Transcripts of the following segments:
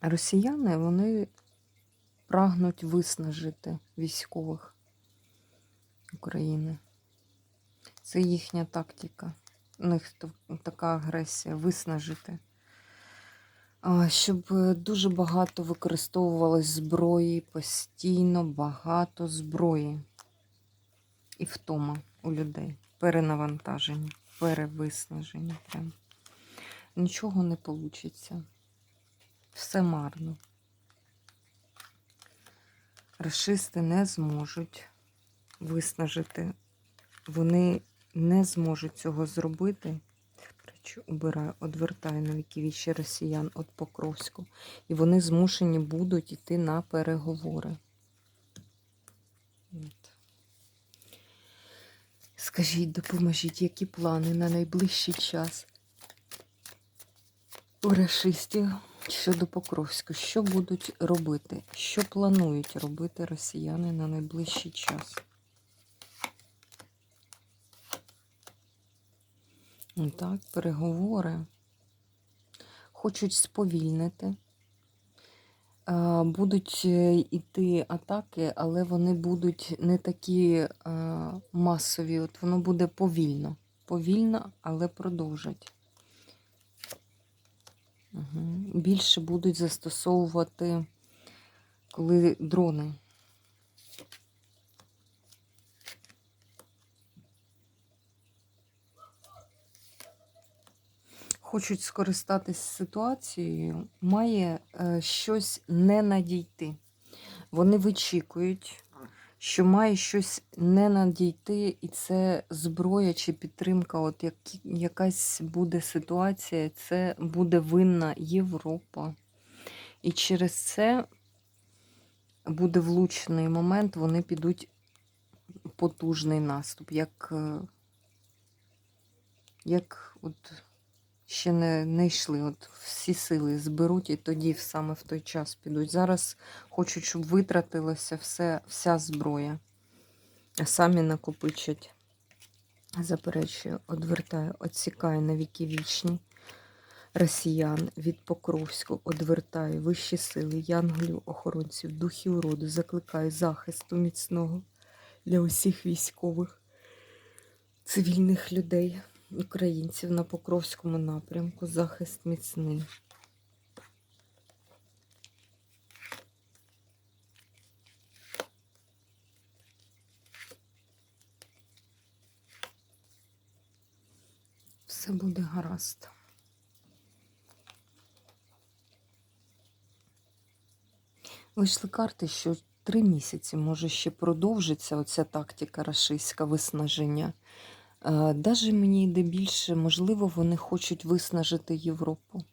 Росіяни вони прагнуть виснажити військових України. Це їхня тактика. У них така агресія виснажити. Щоб дуже багато використовувалось зброї, постійно багато зброї. І втома у людей. Перенавантаження, перевиснаження. Прям. Нічого не вийде. Все марно. Рашисти не зможуть виснажити. Вони не зможуть цього зробити. Речі, убираю, одвертаю на віки вічі росіян від Покровську. І вони змушені будуть йти на переговори. От. Скажіть, допоможіть, які плани на найближчий час у рашистів щодо Покровську? Що будуть робити? Що планують робити росіяни на найближчий час? Так, переговори. Хочуть сповільнити. Е, Будуть йти атаки, але вони будуть не такі е, масові. От воно буде повільно. Повільно, але продовжать. Угу. Більше будуть застосовувати, коли дрони. Хочуть скористатись ситуацією, має е, щось не надійти. Вони вичікують, що має щось не надійти, і це зброя чи підтримка. От як, якась буде ситуація, це буде винна Європа. І через це буде влучний момент, вони підуть потужний наступ, як, е, як от ще не, не йшли. От всі сили зберуть і тоді саме в той час підуть. Зараз хочуть, щоб витратилася все, вся зброя. А самі накопичать. Заперечую, одвертаю, отсікаю на віки вічні. Росіян від Покровську одвертаю вищі сили, янголів, охоронців, духів роду, закликаю захисту міцного для усіх військових, цивільних людей, українців на Покровському напрямку. Захист міцний. Все буде гаразд. Вийшли карти, що три місяці може ще продовжиться оця тактика рашистська виснаження. Даже мені йде більше, можливо, вони хочуть виснажити Європу.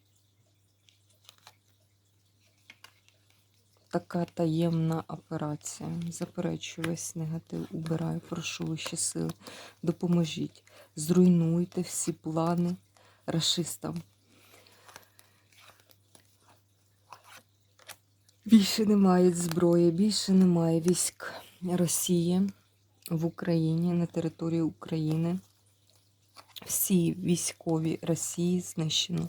Така таємна операція. Заперечую весь негатив, убираю, прошу вищі сили. Допоможіть. Зруйнуйте всі плани рашистам. Більше немає зброї, більше немає військ Росії в Україні, на території України. Всі військові Росії знищено.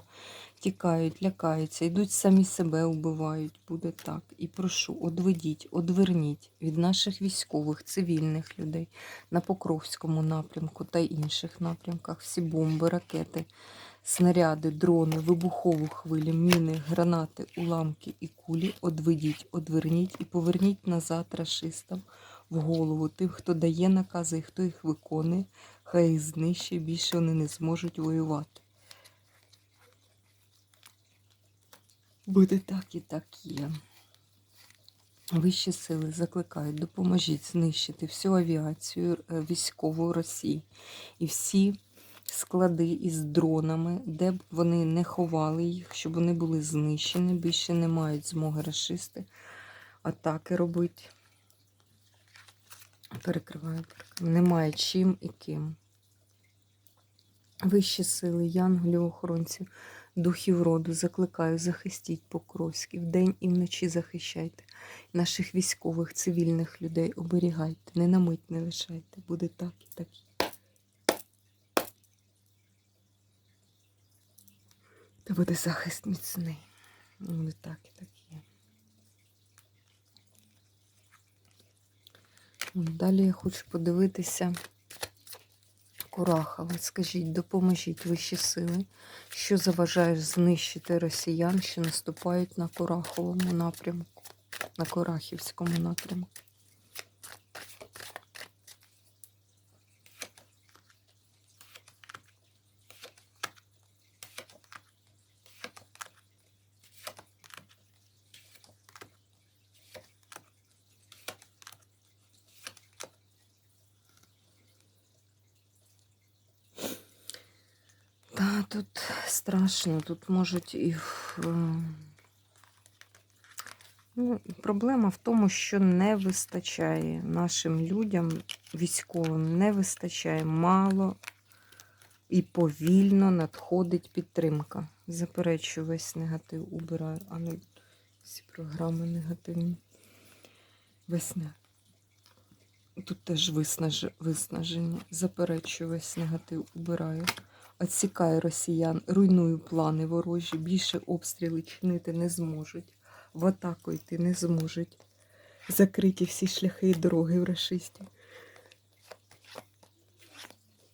Тікають, лякаються, йдуть самі себе вбивають. Буде так. І прошу, одведіть, одверніть від наших військових, цивільних людей на Покровському напрямку та інших напрямках всі бомби, ракети, снаряди, дрони, вибухову хвилю, міни, гранати, уламки і кулі. Одведіть, одверніть і поверніть назад рашистам в голову тим, хто дає накази і хто їх виконує, хай їх знищує, більше вони не зможуть воювати. Буде так і так є. Вищі сили закликають, допоможіть знищити всю авіацію е, військову Росії і всі склади із дронами, де б вони не ховали їх, щоб вони були знищені. Більше не мають змоги расисти атаки робити. Перекриваю, перекриваю. Немає чим і ким. Вищі сили, янголів, охоронців, духів роду, закликаю, захистіть Покровський, вдень і вночі захищайте. Наших військових, цивільних людей оберігайте, не на мить не лишайте. Буде так і так. Та буде захист міцний. Буде так і так є. Далі я хочу подивитися. Курахова, скажіть, допоможіть вищі сили, що заважає знищити росіян, що наступають на Кураховому напрямку, на Курахівському напрямку. Та тут страшно, тут можуть і е, ну, проблема в тому, що не вистачає нашим людям, військовим, не вистачає мало і повільно надходить підтримка. Заперечую весь негатив, убираю, а не всі програми негативні. Весь не. Тут теж виснаж... виснаження. Заперечую весь негатив, убираю. Отсікаю росіян, руйную плани ворожі, більше обстріли чинити не зможуть. В атаку йти не зможуть. Закриті всі шляхи і дороги в рашистів.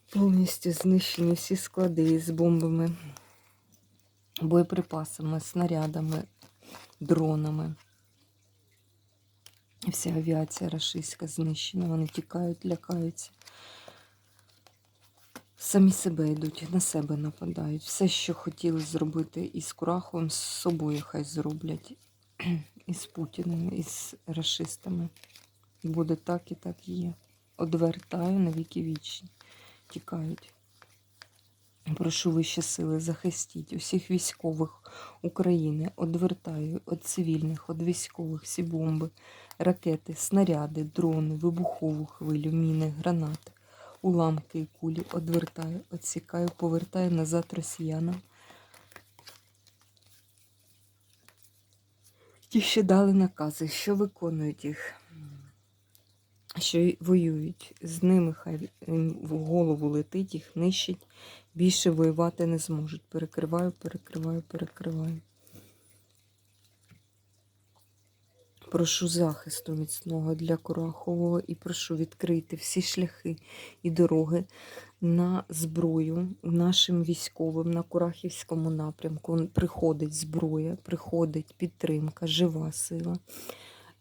Повністю знищені всі склади з бомбами, боєприпасами, снарядами, дронами. Вся авіація рашистська знищена, вони тікають, лякаються. Самі себе йдуть, на себе нападають. Все, що хотіли зробити із Кураховим, з собою хай зроблять. І з Путіним, і з расистами. Буде так і так є. Одвертаю на віки вічні. Тікають. Прошу вищі сили, захистіть усіх військових України. Одвертаю від цивільних, від військових всі бомби, ракети, снаряди, дрони, вибухову хвилю, міни, гранати уламки і кулі одвертаю, відсікаю, повертаю назад росіянам. Ті, що дали накази, що виконують їх, що воюють, з ними хай в голову летить, їх нищить, більше воювати не зможуть. Перекриваю, перекриваю, перекриваю. Прошу захисту міцного для Курахового і прошу відкрити всі шляхи і дороги на зброю нашим військовим на Курахівському напрямку. Приходить зброя, приходить підтримка, жива сила.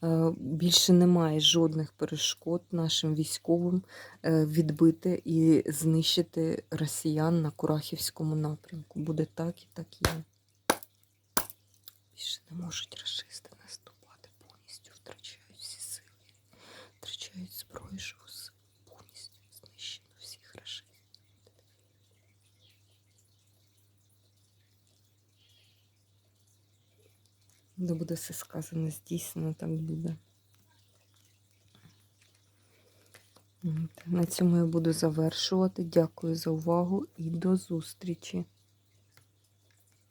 Е, Більше немає жодних перешкод нашим військовим е, відбити і знищити росіян на Курахівському напрямку. Буде так і так є. Більше не можуть расисти наступати повністю, втрачають всі сили, з- повністю знищено всіх расистів. Де буде все сказано, здійснено, так буде. На цьому я буду завершувати. Дякую за увагу і до зустрічі!